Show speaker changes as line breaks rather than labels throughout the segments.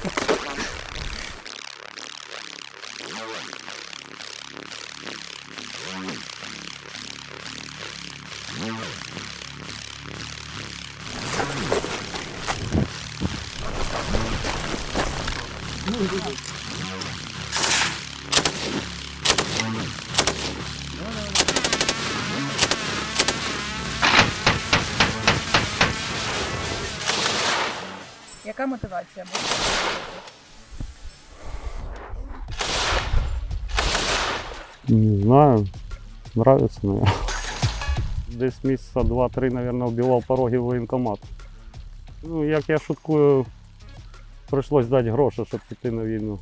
Thank you. Мотивація була?
Не знаю. Нравится, наверное. Десь місяця два-три, наверное, вбивав пороги в воєнкомат. Ну, як я шуткую, прийшлось дати гроші, щоб піти на війну.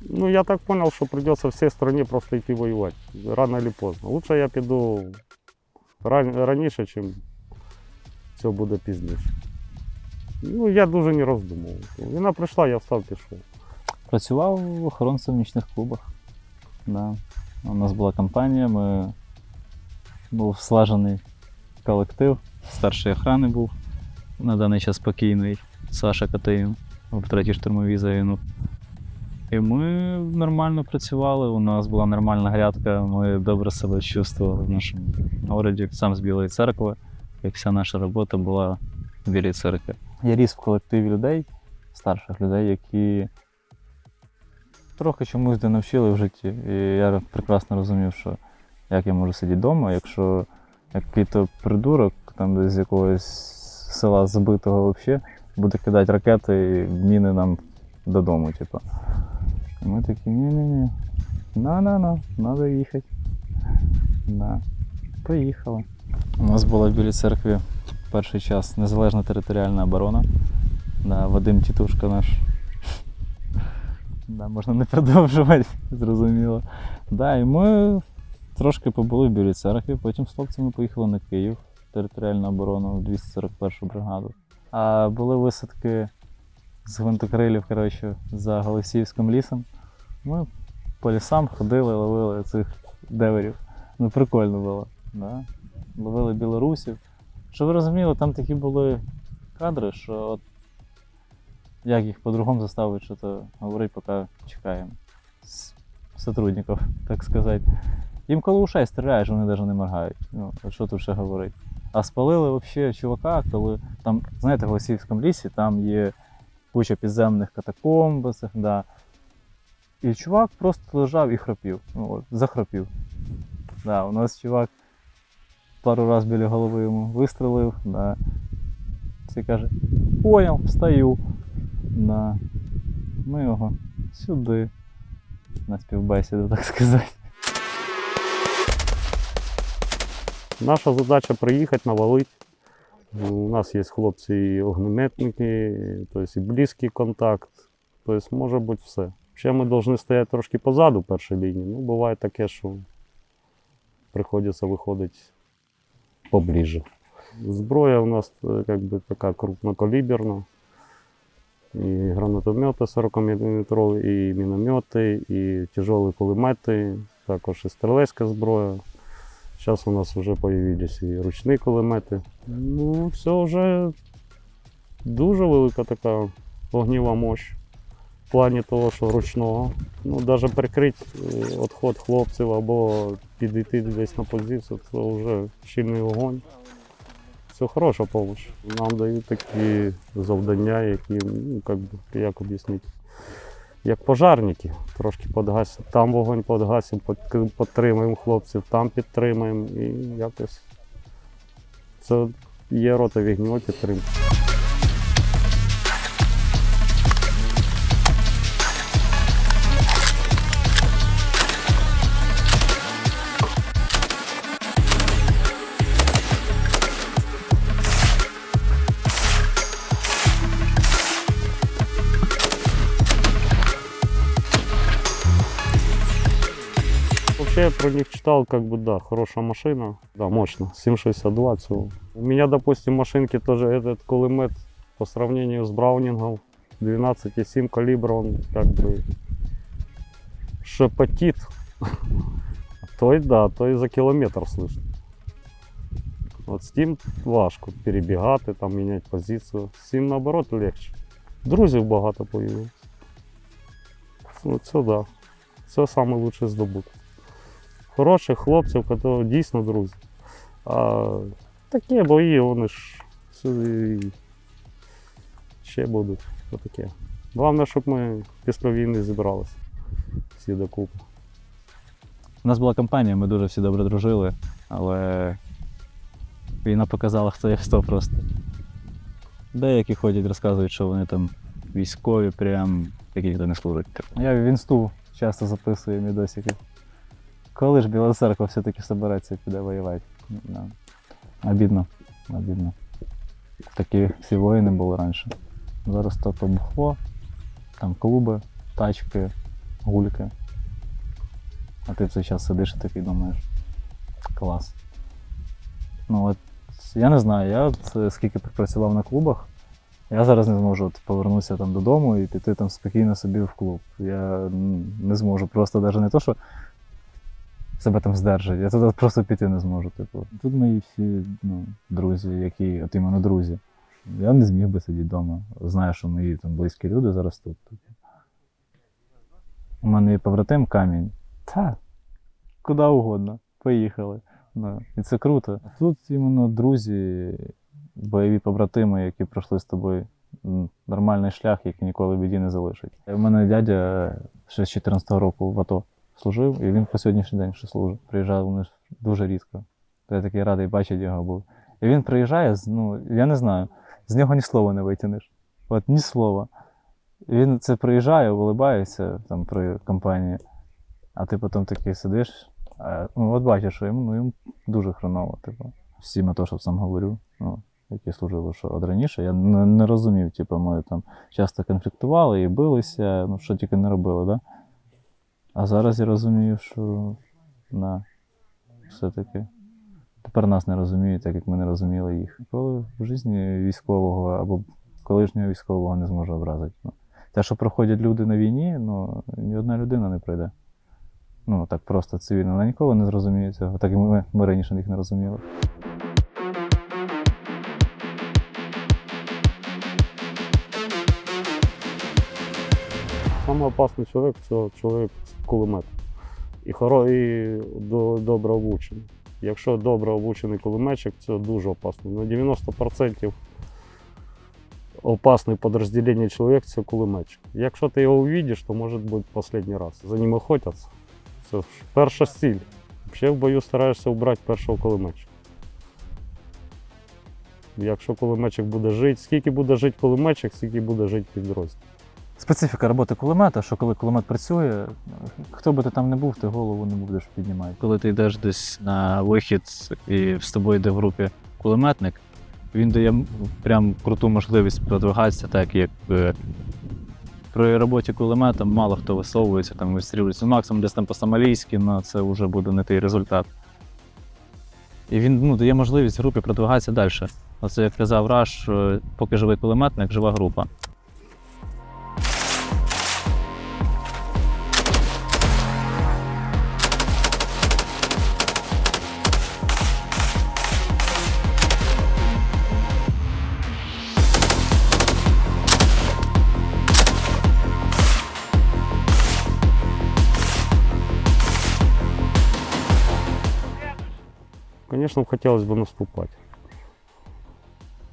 Ну, я так зрозумів, що придеться всій країні просто йти воювати. Рано чи поздно. Лучше я піду раніше, ніж це буде пізніше. Ну, я дуже не роздумував. Війна прийшла, я встав, пішов.
Працював охоронцем в нічних клубах. Да. У нас була компанія, ми був слажений колектив, старший охрани був на даний час спокійний, Саша Катеїн, в третій штурмовій загинув. І ми нормально працювали, у нас була нормальна грядка, ми добре себе чувствували в нашому городі, сам з Білої церкви, як вся наша робота була в Білій церкві. Я ріс в колективі людей, старших людей, які трохи чомусь де навчили в житті. І я прекрасно розумів, що як я можу сидіти вдома, якщо який-то придурок там десь з якогось села забитого взагалі буде кидати ракети і міни нам додому, типу. І ми такі, ні-ні-ні. На-на-на, треба їхати. Да. Поїхали. У нас була в Білій церкві перший час незалежна територіальна оборона. Да, Вадим Тітушка наш Да, можна не продовжувати, зрозуміло. Да, і ми трошки побули в Білій церкві, потім з хлопцями поїхали на Київ, територіальну оборону в 241 бригаду. А були висадки з гвинтокрилів, коротше, за Голосіївським лісом. Ми по лісам ходили, ловили цих деверів. Ну, прикольно було. Да? Ловили білорусів. Щоб ви розуміли, там такі були кадри, що от як їх по-другому заставити, що то говорить, поки чекаємо. З сотрудників, так сказати. Їм коли ушей стріляєш, вони навіть не моргають. Ну, що тут ще говорити? А спалили взагалі чувака, коли там, знаєте, в Голосіївському лісі там є куча підземних катакомб, да. І чувак просто лежав і храпів. Ну, от, захрапів. Да, у нас чувак пару разів біля голови йому вистрелив, да. Це каже, понял, встаю. Да. Ми його сюди. На співбесіду, так сказати.
Наша задача приїхати, навалити. У нас є хлопці і огнеметники, тобто і близький контакт. Тобто може бути все. Ще ми повинні стояти трошки позаду першої лінії. Ну, буває таке, що приходиться виходити поближе. Зброя у нас е, як би, така крупнокаліберна. І гранатомети 40-мм, і міномети, і тяжелі кулемети, також і стрілецька зброя. Зараз у нас вже з'явилися і ручні кулемети. Ну, все вже дуже велика така вогнєва мощь в плані того, що ручного. Ну, навіть прикрити е, відход хлопців або підійти десь на позицію, це вже щільний вогонь. Це хороша допомога. Нам дають такі завдання, які, ну, як, як об'яснити, як пожарники. Трошки подгасимо, там вогонь подгасимо, підтримуємо хлопців, там підтримуємо і якось це є рота вігньо підтримки. про них читал, как бы, да, хорошая машина, да, мощно, 762 це. У меня, допустим, машинки тоже этот кулемет по сравнению с Браунингом 12,7 калибра, он как бы шепотит. То и да, то и за кілометр слышно. От з тим важко перебігати, там міняти позицію. З цим наоборот легче. Друзів багато появилось. Ну, це да. Це найкращий здобуток. Хороших хлопців, які дійсно друзі. А такі бої, вони ж сюди ще будуть. Отаке. Головне, щоб ми після війни зібралися всі докупи.
У нас була компанія, ми дуже всі добре дружили, але війна показала, хто є хто просто. Деякі ходять, розказують, що вони там військові, прям які ніхто не служать. Я в інсту часто записую відосики. Коли ж Біла церква все-таки собереться і піде воювати. Да. Обідно, обідно. Такі всі воїни були раніше. Зараз то, бухло, там клуби, тачки, гульки. А ти в цей час сидиш і такий думаєш. Клас. Ну от я не знаю, я от, е, скільки працював на клубах, я зараз не зможу от, повернутися там додому і піти там спокійно собі в клуб. Я не зможу просто навіть не то, що себе там здержати, я туди просто піти не зможу. Типу. Тут мої всі ну, друзі, які, от іменно друзі. Я не зміг би сидіти вдома. Знаю, що мої там близькі люди зараз тут. У мене є побратим камінь. Та, куди угодно. Поїхали. Ну, і це круто. Тут іменно друзі, бойові побратими, які пройшли з тобою нормальний шлях, які ніколи біді не залишать. У мене дядя ще з 14-го року в АТО служив, і він по сьогоднішній день ще служить. Приїжджав вони ж дуже рідко. То я такий радий бачити його був. І він приїжджає, ну, я не знаю, з нього ні слова не витягнеш. От ні слова. І Він це приїжджає, вилибається там при компанії, а ти потім такий сидиш. А, ну, от бачиш, що йому, ну, йому дуже хреново. Типу. Всім то, що сам говорю, ну, які служили, що от раніше, я не, не розумів, типу, ми там часто конфліктували і билися, ну, що тільки не робили, да? А зараз я розумію, що на, все-таки тепер нас не розуміють, так як ми не розуміли їх. Коли в житті військового або колишнього військового не зможе образити. Ну, те, що проходять люди на війні, ну, ні одна людина не пройде. Ну, так просто цивільно. Вона ніколи не зрозуміє цього, так і ми, ми раніше їх не розуміли.
Самый опасний чоловік це чоловік з кулеметом. І, хоро, і до- добре обучений. Якщо добре обучений кулеметчик, це дуже опасно. На 90% опасне підрозділення чоловік це кулеметчик. Якщо ти його увидиш, то може бути останній раз. За ним охотяться. Це перша стіль. Взагалі в бою стараєшся обрати першого кулеметчика. Якщо кулеметчик буде жити, скільки буде жити кулеметчик, скільки буде жити підрозділ.
Специфіка роботи кулемета, що коли кулемет працює, хто би ти там не був, ти голову не будеш піднімати. Коли ти йдеш десь на вихід і з тобою йде в групі кулеметник, він дає прям круту можливість продвигатися, так як е, при роботі кулемета мало хто висовується, там вистрілюється. Ну, максимум десь там по-сомалійськи, але це вже буде не той результат. І він ну, дає можливість групі продвигатися далі. Оце як казав Раш, е, поки живий кулеметник, жива група.
Звісно, хотілося б наступати.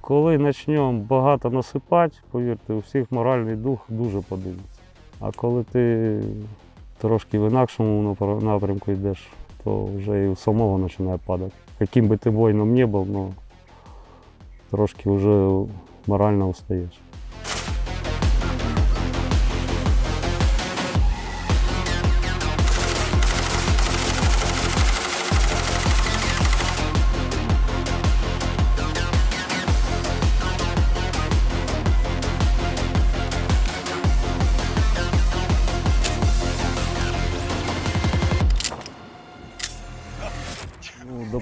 Коли почнемо багато насипати, повірте, у всіх моральний дух дуже подивиться. А коли ти трошки в інакшому напрямку йдеш, то вже і у самого починає падати. Яким би ти воїном не був, ну, трошки вже морально устаєш.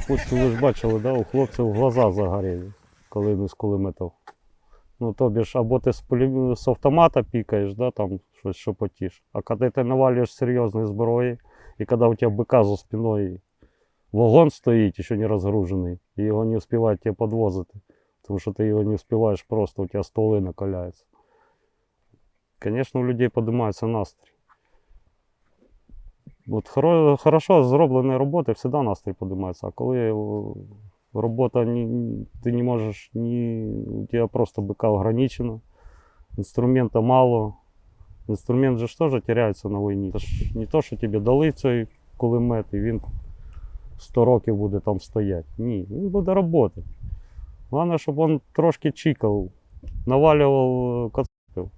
Допустим, ви ж бачили, да, у хлопців глаза загоріли, коли вони з кулеметів. Ну, тобі ж, або ти з, пулі... з автомата пікаєш, да, там щось шепотіш. А коли ти навалюєш серйозної зброї, і коли у тебе бика за спиною вагон стоїть, ще не розгружений, і його не встигають тебе підвозити, тому що ти його не встигаєш просто, у тебе стволи накаляються. Звісно, у людей піднімається настрій. От хоро, хорошо зроблені роботи, завжди настрій піднімається. А коли робота ні, ти не можеш ні. У тебе просто БК ограничено, інструмента мало. Інструмент же ж теж теряється на війні. Це ж не то, що тобі дали цей кулемет, і він 100 років буде там стояти. Ні, він буде працювати. Головне, щоб він трошки чікав, навалював кацапів.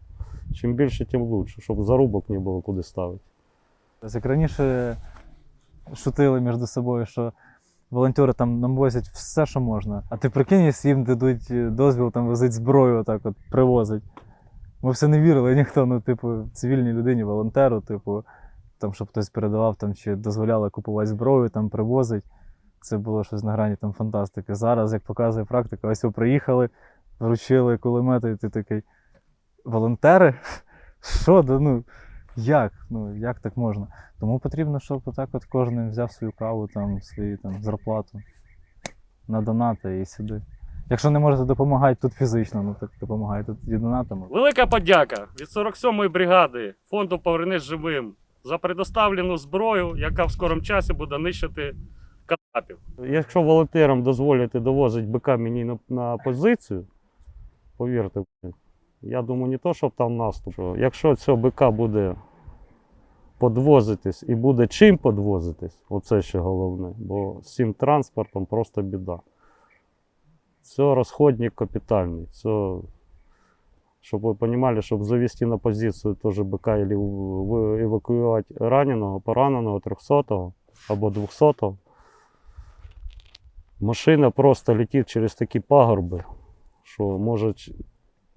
Чим більше, тим краще, щоб зарубок не було куди ставити.
Тобто, як раніше шутили між собою, що волонтери там нам возять все, що можна. А ти прикинь, їм дадуть е, дозвіл там возити зброю, отак от привозить. Ми все не вірили, ніхто, ну, типу, цивільній людині, волонтеру, типу, там, щоб хтось передавав там, чи дозволяли купувати зброю, там привозить. Це було щось на грані там фантастики. Зараз, як показує практика, ось ви приїхали, вручили кулемети, і ти такий. Волонтери? Що? Да, ну, як? Ну, як так можна? Тому потрібно, щоб отак от кожен взяв свою каву, там, свою там, зарплату на донати і сюди. Якщо не можете допомагати тут фізично, ну так допомагайте тоді донатами.
Велика подяка від 47-ї бригади фонду Повернись живим за предоставлену зброю, яка в скорому часі буде нищити кацапів.
Якщо волонтерам дозволити довозити БК мені на, на позицію, повірте, я думаю, не то, щоб там наступ. Якщо цього БК буде подвозитись і буде чим подвозитись, оце ще головне, бо з цим транспортом просто біда. Це розходник капітальний. Це, щоб ви розуміли, щоб завести на позицію теж БК або евакуювати раненого, пораненого, 300-го або 200-го, машина просто летить через такі пагорби, що може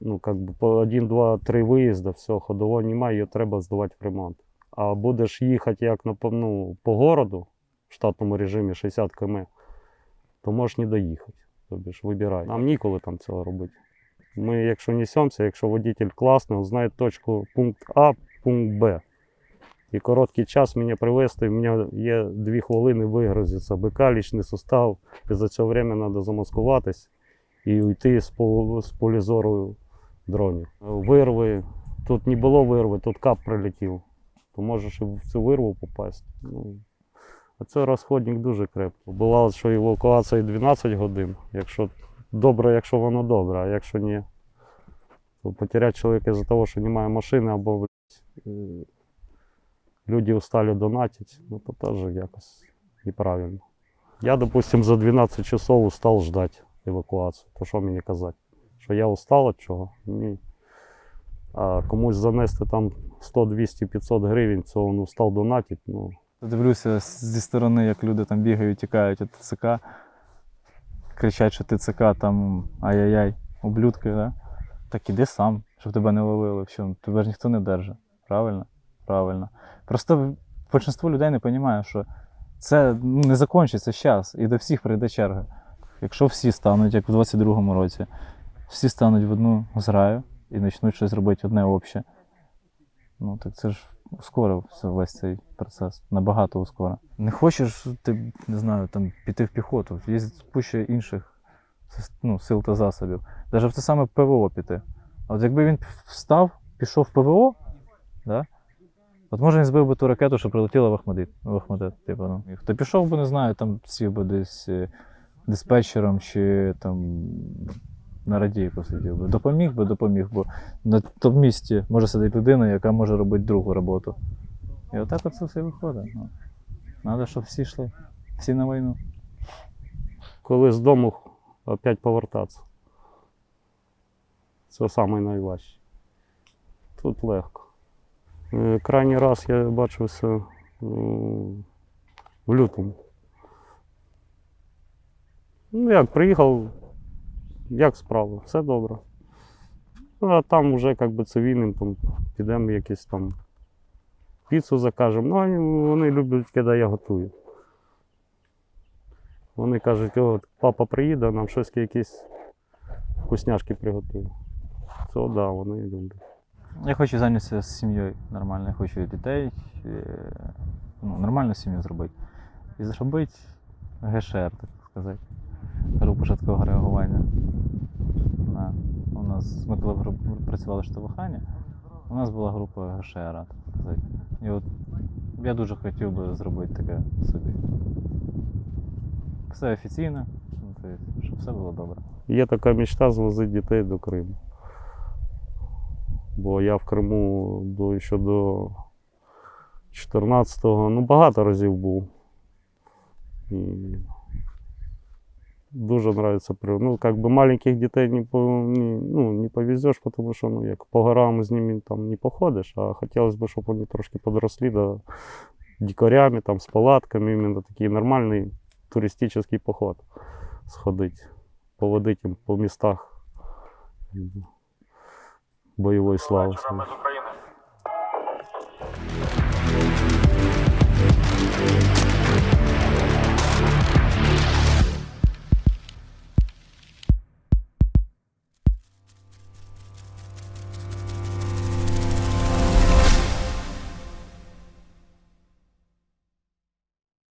ну, как бы по один, два, три виїзди, все, ходового немає, її треба здавати в ремонт. А будеш їхати як на, ну, по городу в штатному режимі 60 км, то можеш не доїхати. Тобі ж вибирай. Нам ніколи там цього робити. Ми, якщо несемося, якщо водитель класний, він знає точку пункт А, пункт Б. І короткий час мені привезти, в мене є дві хвилини вигрузиться БК, лічний состав. І за це время треба замаскуватись і уйти з, пол, з полі зору дронів. Вирви, тут не було вирви, тут кап прилетів. То можеш і в цю вирву попасти. Ну, а це розходник дуже крепкий. Бувало, що евакуація 12 годин. Якщо добре, якщо воно добре, а якщо ні, то потеряти чоловіка з-за того, що немає машини або блядь, люди устали донатить, ну то теж якось неправильно. Я, допустим, за 12 часов устал ждать евакуацію. То що мені казати? Що я устал від чого? Ні. А комусь занести там 100, 200, 500 гривень, це він устал донатить, ну,
Дивлюся зі сторони, як люди там бігають, тікають від ТЦК, кричать, що ТЦК там ай-яй-яй, ублюдки, да? так іди сам, щоб тебе не ловили. Що, тебе ж ніхто не держить. Правильно? Правильно. Просто більшість людей не розуміє, що це ну, не закінчиться час, і до всіх прийде черга. Якщо всі стануть, як в 22-му році, всі стануть в одну зграю і почнуть щось робити одне обще, ну так це ж ускорив весь цей процес. Набагато ускорив. Не хочеш ти, не знаю, там піти в піхоту, є куча інших ну, сил та засобів. Навіть в те саме ПВО піти. От якби він встав, пішов в ПВО, да? от може він збив би ту ракету, що прилетіла в Ахмадит. В Ахмадит типу, ну. Хто пішов би, не знаю, там сів би десь е, диспетчером чи там на радійку сидів би. Допоміг би, допоміг, бо на тому місці може сидіти людина, яка може робити другу роботу. І отак от це все виходить. Ну. Треба, щоб всі йшли, всі на війну.
коли з дому опять повертатися. Це найважче. Тут легко. Е, Крайній раз я бачився е, в лютому. Ну як, приїхав, як справи, все добре. Ну, а там вже як би цивільним там, підемо якісь там піцу закажемо. Ну, вони- люблять, коли я готую. Вони кажуть, о, папа приїде, нам щось якісь вкусняшки приготує. Це да, вони люблять.
Я хочу зайнятися з сім'єю нормально, я хочу дітей, е, ну, нормальну сім'ю зробити. І зробити ГШР, так сказати. Групу швидкого реагування. Нас, ми коли працювали в штабохані, У нас була група ГШР. І от я дуже хотів би зробити таке собі. Все офіційно, ну, щоб все було добре.
Є така мечта звозити дітей до Криму. Бо я в Криму до, ще до 14-го, ну багато разів був. І дуже подобається при- Ну, как бы маленьких дітей не, по, не, ну, не повезеш, тому що ну, як по горам з ними там не походиш, а хотілося б, щоб вони трошки подросли до дикарями, там, з палатками, іменно такий нормальний туристичний поход сходити поводити їм по містах бойової слави.